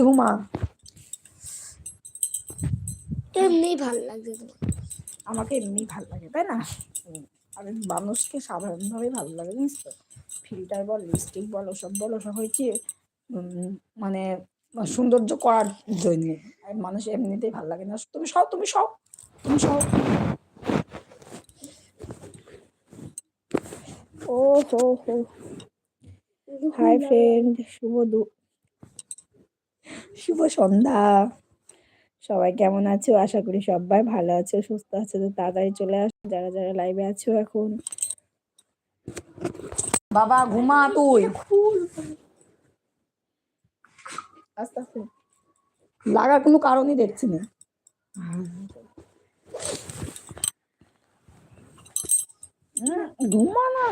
ঘুমা। এমনি ভালো লাগছে তোমার আমাকে এমনি ভালো লাগে তাই না? আর মানুষকে সাধারণভাবেই ভালো লাগে জানিস তো? ফিল্টার বল লিপস্টিক বল ওসব বল ওসব হয়েছে মানে সৌন্দর্য করার জন্য। আর মানুষ এমনিতেই ভালো লাগে না। তুমি সব তুমি সব তুমি সব। ও হো হো। হাই ফ্রেন্ড শুভ শুভ সন্ধ্যা। সবাই কেমন আছো? আশা করি সবাই ভালো আছো, সুস্থ আছো। তো তাড়াতাড়ি চলে আসো, যারা যারা লাইভে আছো এখন। বাবা, ঘুমা তুই। লাগার কোনো কারণই দেখছি না হুম, ঘুমা না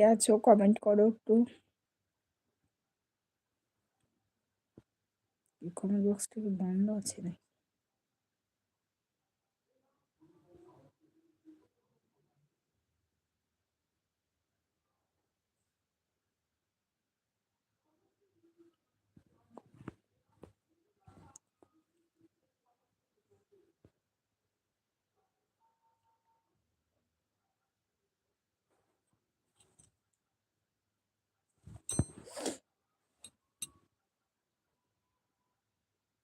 কে আছো কমেন্ট করো একটু। কমেন্ট বক্সটা কি বন্ধ আছে না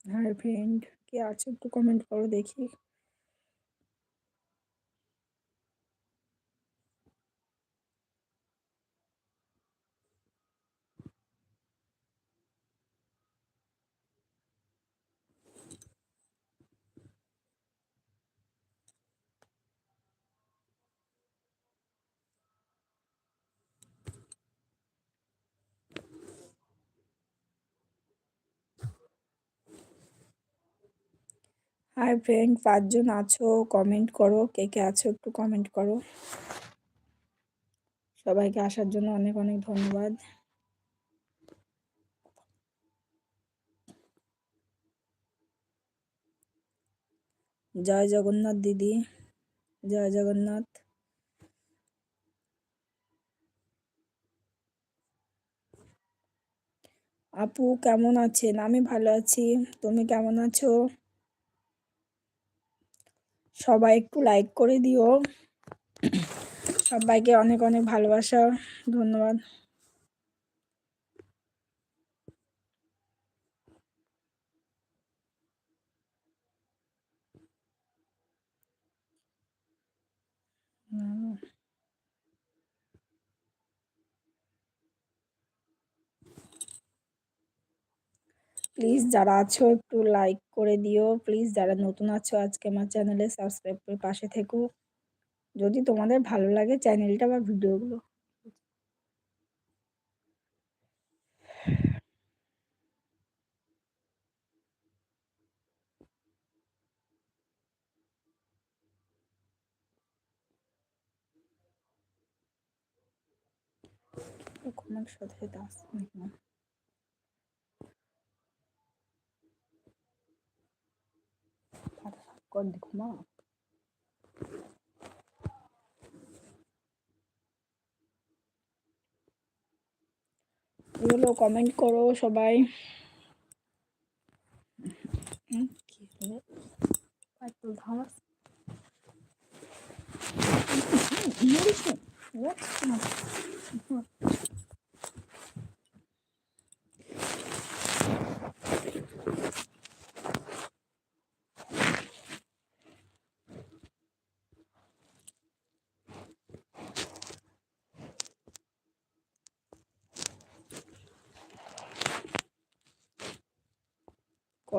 হাই ফ্রেন্ড কে আছে একটু কমেন্ট করো দেখি। হাই ফ্রেন্ড পাঁচজন আছো কমেন্ট করো, কে কে আছো একটু কমেন্ট করো। সবাইকে আসার জন্য অনেক অনেক ধন্যবাদ। জয় জগন্নাথ দিদি, জয় জগন্নাথ। আপু কেমন আছেন? আমি ভালো আছি, তুমি কেমন আছো? সবাই একটু লাইক করে দিও। সবাইকে অনেক অনেক ভালোবাসা। ধন্যবাদ। প্লিজ যারা আছো, একটু লাইক করে দিও। প্লিজ যারা নতুন আছো, আজকে আমার চ্যানেলে সাবস্ক্রাইব করে পাশে থেকো। যদি তোমাদের ভালো লাগে চ্যানেলটা বা ভিডিওগুলো। কমেন্ট সাথে দাস কর দেখো মা এগুলো কমেন্ট করো সবাই হুম,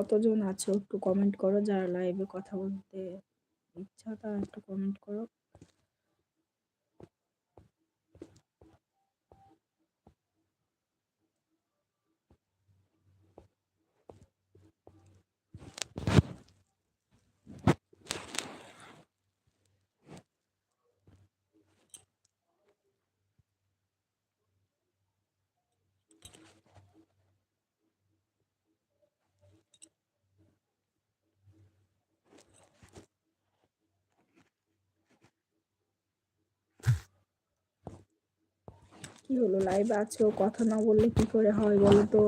কতজন আছো একটু কমেন্ট করো যারা লাইভে কথা বলতে ইচ্ছা তারা একটু কমেন্ট করো। হলো লাইভে আছো? কথা না বললে কি করে হয় বলো তো?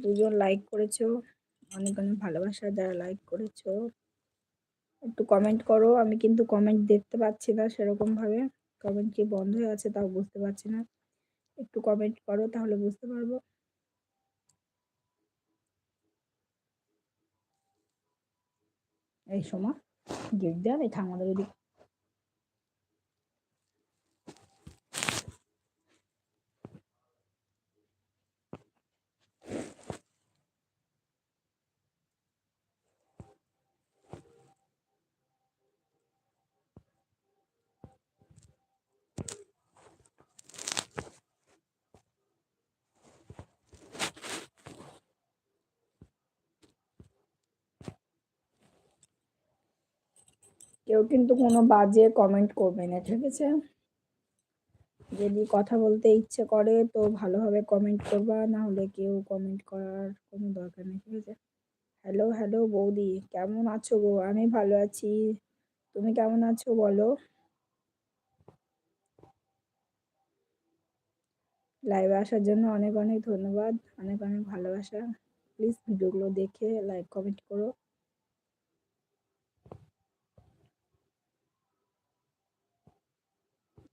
দুজন লাইক করেছ, অনেক অনেক ভালোবাসা যারা লাইক করেছ। একটু কমেন্ট করো, আমি কিন্তু কমেন্ট দেখতে পাচ্ছি না সেরকম ভাবে কমেন্ট কি বন্ধ হয়ে আছে তাও বুঝতে পারছি না। একটু কমেন্ট করো তাহলে বুঝতে পারব। এই সময় গেট দেওয়া এই ঠাকুমাদের ওদিক। কেউ কিন্তু কোনো বাজে কমেন্ট করবে না, ঠিক আছে? যদি কথা বলতে ইচ্ছে করে তো ভালোভাবে কমেন্ট করবা না হলে কেউ কমেন্ট করার কোনো দরকার নেই, ঠিক আছে? হ্যালো হ্যালো বৌদি, কেমন আছো গো? আমি ভালো আছি। তুমি কেমন আছো বলো? লাইভে আসার জন্য অনেক অনেক ধন্যবাদ, অনেক অনেক ভালোবাসা। প্লিজ ভিডিওগুলো দেখে লাইক কমেন্ট করো।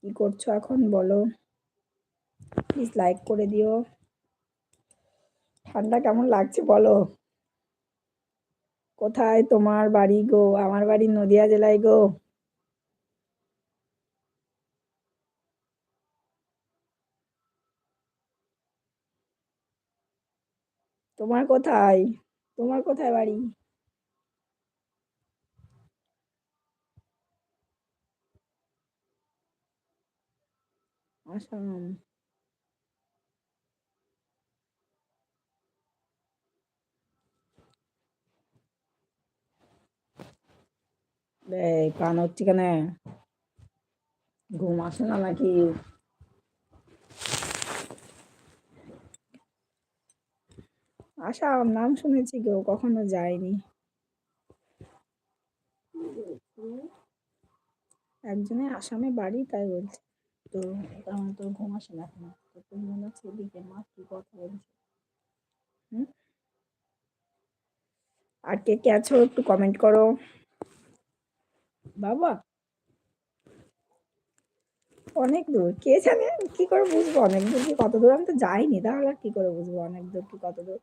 কি করছ এখন বলো? প্লিজ লাইক করে দিও। ঠান্ডা কেমন লাগছে বলো? কোথায় তোমার বাড়ি গো? আমার বাড়ি নদিয়া জেলায় গো। তোমার কোথায়? তোমার কোথায় বাড়ি? আসাম এই কান হচ্ছে কেন? ঘুম আসে না নাকি? আসাম নাম শুনেছি কেউ কখনো যায়নি। একজনের আসামে বাড়ি, তাই বলছে। তো তোর ঘুম আসে না এখন। তো তুমি মনে হচ্ছে এদিকে মা কি কথা বলছে? হুম? আর কে কে আছো একটু কমেন্ট করো। বাবা? অনেক দূর। কে জানে? কি করে বুঝব? অনেক দূর কি কত দূর? আমি তো যাইনি। তাহলে কি করে বুঝব? অনেক দূর কি কত দূর?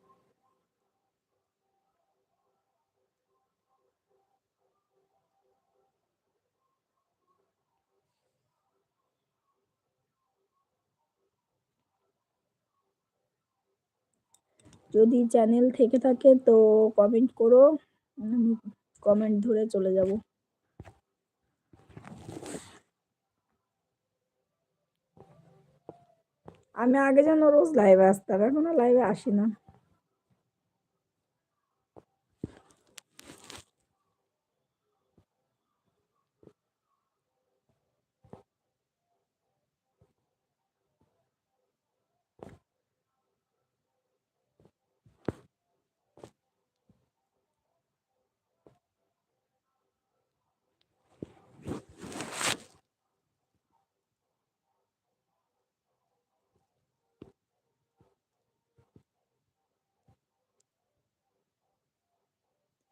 যদি চ্যানেল থেকে থাকে তো কমেন্ট করো আমি কমেন্ট ধরে চলে যাব। আমি আগে যেন রোজ লাইভে আসতাম, এখনও লাইভে আসি না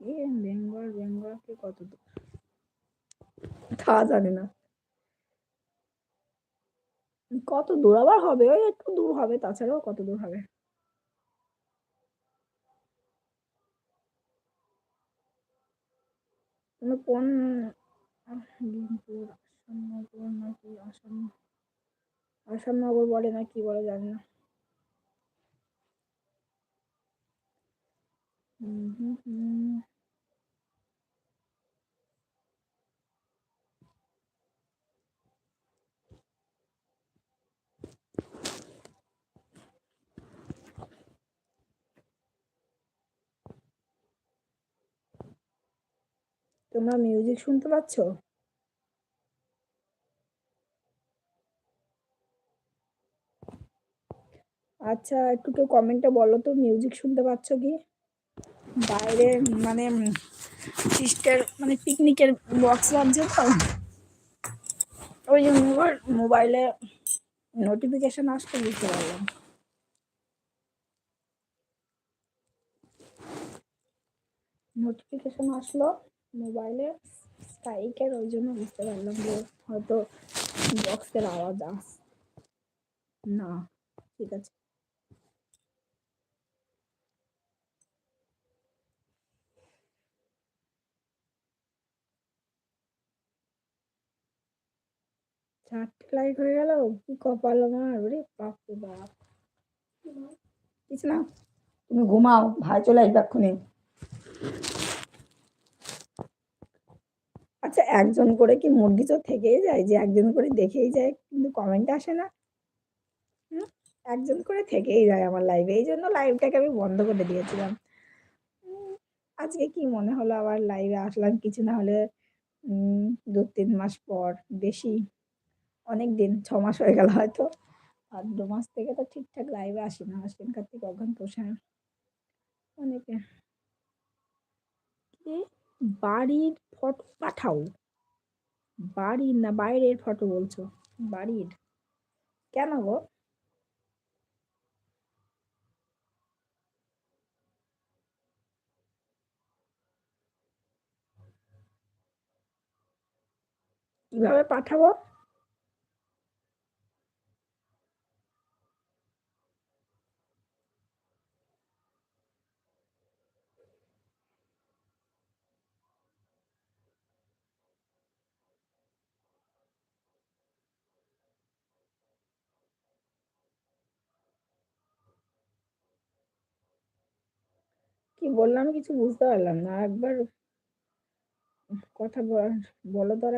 এ বেঙ্গল বেঙ্গল কে কত তা জানি না। কত দূর? আবার হবে ওই একটু দূর হবে তাছাড়াও কত দূর হবে? তুমি কোন আহ, বিনপুর আসামনগর নাকি আসাম আসামনগর বলে না কি বলে জানি না। হুম তোমরা মিউজিক শুনতে পাচ্ছ? আচ্ছা একটু কেউ কমেন্টে বলো তো মিউজিক শুনতে পাচ্ছ কি? বাইরে মানে সিস্টার মানে পিকনিকের বক্স লাগছে তো। ওই জন্য আবার মোবাইলে নোটিফিকেশন আসতে বুঝতে পারলাম। নোটিফিকেশন আসলো মোবাইলে স্ট্রাইকের ওই জন্য বুঝতে পারলাম যে হয়তো বক্সের আওয়াজ আস, না, ঠিক আছে। লাইট হয়ে গেল কি কপাল আমার রে বাপ রে বাপ কিছু না তুমি ঘুমাও ভাই চলে আসবে এক্ষুনি। আচ্ছা একজন করে কি মুরগি তো থেকেই যায় যে একজন করে দেখেই যায় কিন্তু কমেন্ট আসে না? একজন করে থেকেই যায় আমার লাইভে এই জন্য লাইভটাকে আমি বন্ধ করে দিয়েছিলাম। আজকে কি মনে হলো আবার লাইভে আসলাম কিছু না হলে দু তিন মাস পর বেশি। অনেক দিন, ছ মাস হয়ে গেল হয়তো। আর দু মাস থেকে তো ঠিকঠাক লাইভে আসি না। আশ্বিন কার্তিক অঘ্রান পোষায় অনেকে। কি? বাড়ির ফটো, পাঠাও। বাড়ির না বাইরের ফটো বলছো? বাড়ির। কেন গো? কীভাবে পাঠাবো? কি বললাম? কিছু বুঝতে পারলাম না। একবার কথা বলো তো আর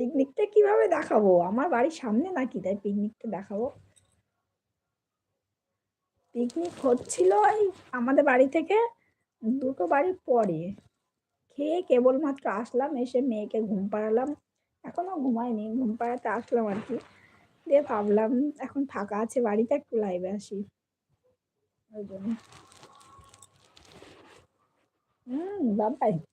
পিকনিকটা কীভাবে দেখাবো? আমার বাড়ির সামনে নাকি, তাই পিকনিকটা দেখাবো। পিকনিক হচ্ছিল এই আমাদের বাড়ি থেকে দুটো বাড়ি পরে। খেয়ে কেবলমাত্র আসলাম, এসে মেয়েকে ঘুম পাড়ালাম। এখনও ঘুমায়নি, ঘুম পাড়াতে আসলাম আর কি। দিয়ে ভাবলাম, এখন ফাঁকা আছে বাড়িতে, একটু লাইভে আসি। ওই জন্য। হুম, বাবাই।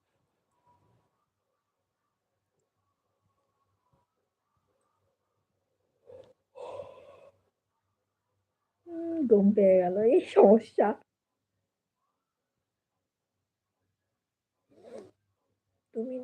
হুম, ঘুম পেয়ে গেল এই সমস্যা তুমি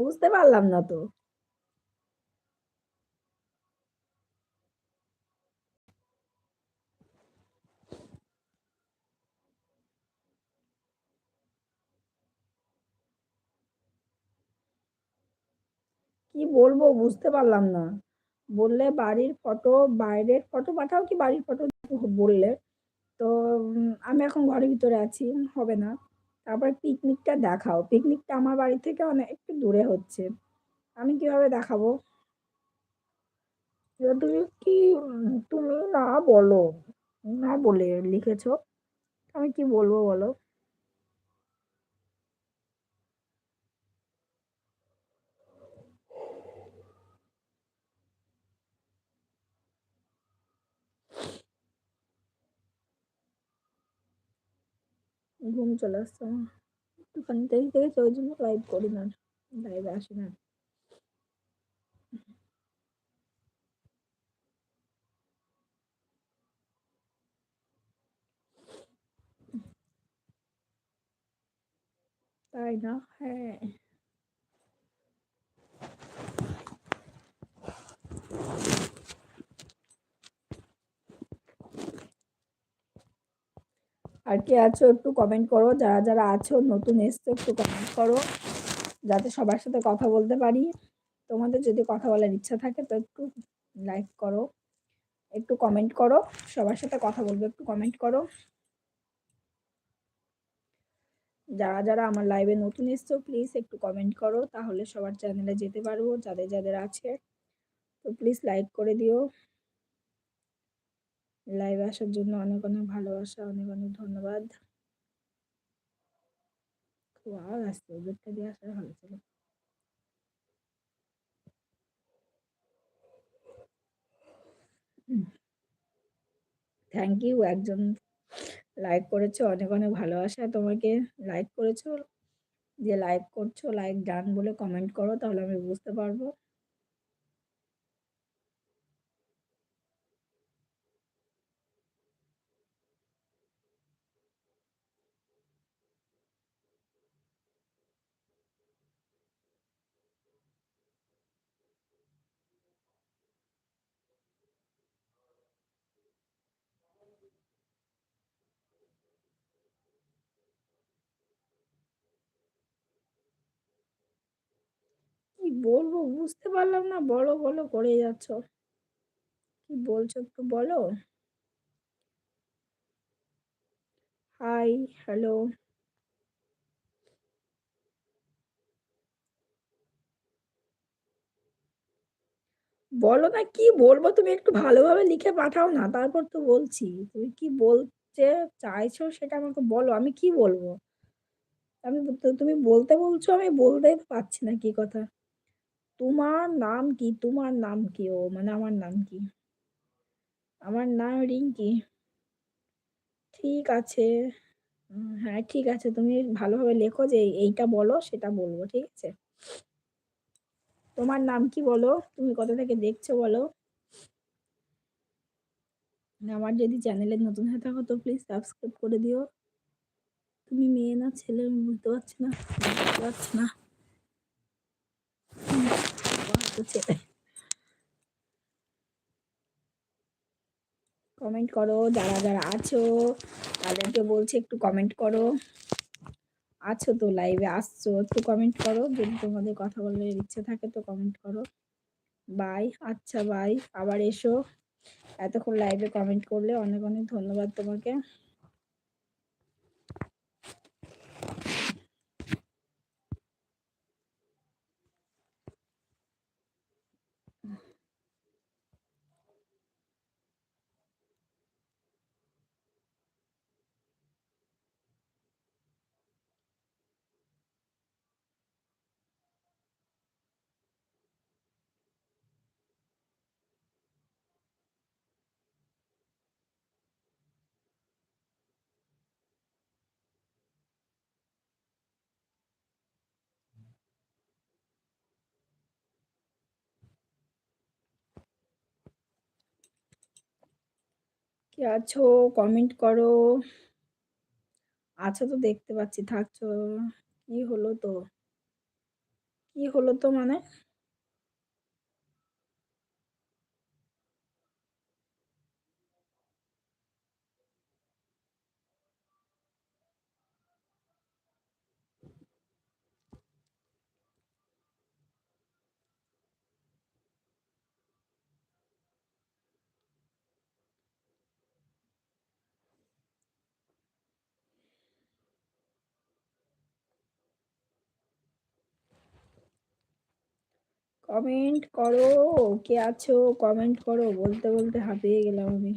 বুঝতে পারলাম না তো। কি বলব বুঝতে পারলাম না। বললে বাড়ির ফটো, বাইরের ফটো পাঠাও কি বাড়ির ফটো বললে? তো আমি এখন ঘরের ভিতরে আছি, হবে না। তারপরে পিকনিকটা দেখাও। পিকনিকটা আমার বাড়ি থেকে অনেক একটু দূরে হচ্ছে। আমি কীভাবে দেখাবো? তুমি কি, তুমি না বলো, না বলে লিখেছো। আমি কি বলব বলো? ঘুম চলে আসছে আমার একটুখানি দেরি থেকে ওই জন্য লাইভ করি না লাইভে আসি না তাই না হ্যাঁ আর কে আছো একটু কমেন্ট করো। যারা যারা আছো, নতুন এসছো, একটু কমেন্ট করো। যাতে সবার সাথে কথা বলতে পারি। তোমাদের যদি কথা বলার ইচ্ছা থাকে, তো একটু লাইক করো। একটু কমেন্ট করো। সবার সাথে কথা বলব, একটু কমেন্ট করো। যারা যারা আমার লাইভে নতুন এসছো প্লিজ একটু কমেন্ট করো। তাহলে সবার চ্যানেলে যেতে পারব, যাদের যাদের আছে। তো প্লিজ লাইক করে দিও। লাইভে আসার জন্য অনেক অনেক ভালোবাসা, অনেক অনেক ধন্যবাদ। খুব আওয়াজ আসছে ওদেরটা দিয়ে আসা ভালো ছিল। থ্যাংক ইউ একজন লাইক করেছ, অনেক অনেক ভালোবাসা তোমাকে লাইক করেছ। যে লাইক করছ লাইক ডান বলে কমেন্ট করো, তাহলে আমি বুঝতে পারব কি বলব? বুঝতে পারলাম না। বলো বলো, করে যাচ্ছ। কি বলছো একটু বলো? হাই হ্যালো বলো না, কি বলব? তুমি একটু ভালোভাবে লিখে পাঠাও না, তারপর তো বলছি। তুমি কি বলতে চাইছো সেটা আমাকে বলো, আমি কি বলব? আমি তুমি বলতে বলছো, আমি বলতেই পারছি না কি কথা। তোমার নাম কি? তোমার নাম কি? ও মানে আমার নাম কি? আমার নাম রিঙ্কি। ঠিক আছে। হ্যাঁ ঠিক আছে। তুমি ভালোভাবে লেখো যে এইটা বলো, সেটা বলব, ঠিক আছে? তোমার নাম কি বলো? তুমি কোথা থেকে দেখছ বলো? আমার যদি চ্যানেলে নতুন হয়ে থাকো তো প্লিজ সাবস্ক্রাইব করে দিও। তুমি মেয়ে না, ছেলে, বুঝতে পারছি না? বুঝতে পারছি না? কমেন্ট করো, যারা যারা আছো, তাদেরকে বলছি একটু কমেন্ট করো। আছো তো লাইভে আসছো, একটু কমেন্ট করো। যদি তোমাদের কথা বলার ইচ্ছে থাকে তো কমেন্ট করো। বাই আচ্ছা বাই আবার এসো। এতক্ষণ লাইভে কমেন্ট করলে অনেক অনেক ধন্যবাদ তোমাকে। কে আছো? কমেন্ট করো। আছো তো দেখতে পাচ্ছি, থাকছো। কি হলো তো? কি হলো তো মানে? কমেন্ট করো কে আছো? কমেন্ট করো বলতে বলতে হাঁপিয়ে গেলাম আমি।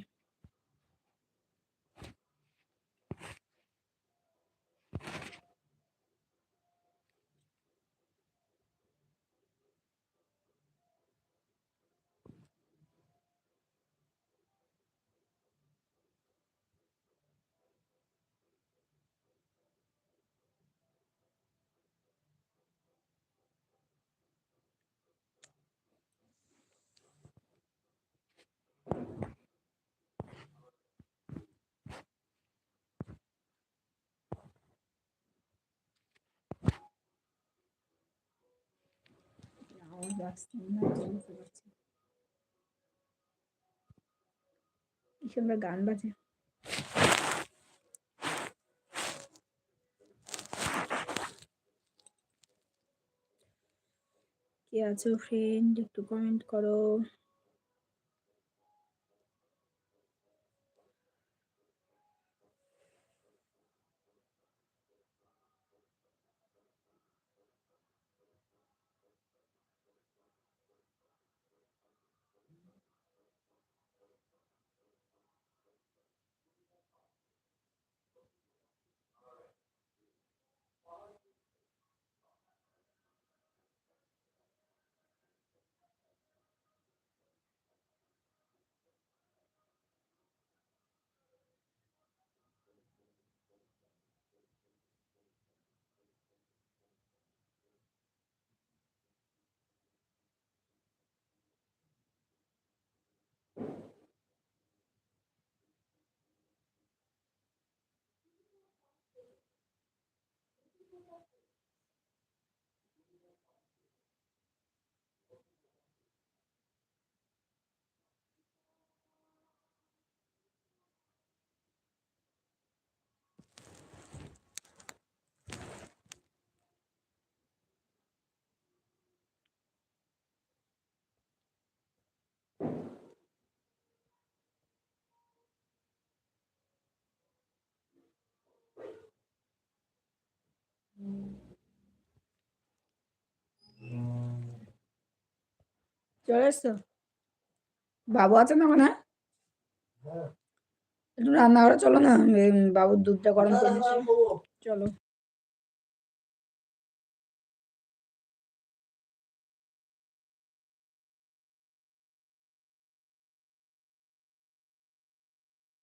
আওয়াজ আসছে গান বাজে। কে আছো ফ্রেন্ড একটু কমেন্ট করো। চলে এসছো? বাবু আছে না ওখানে? একটু রান্নাঘরে চলো না বাবুর দুধটা গরম করে চলো।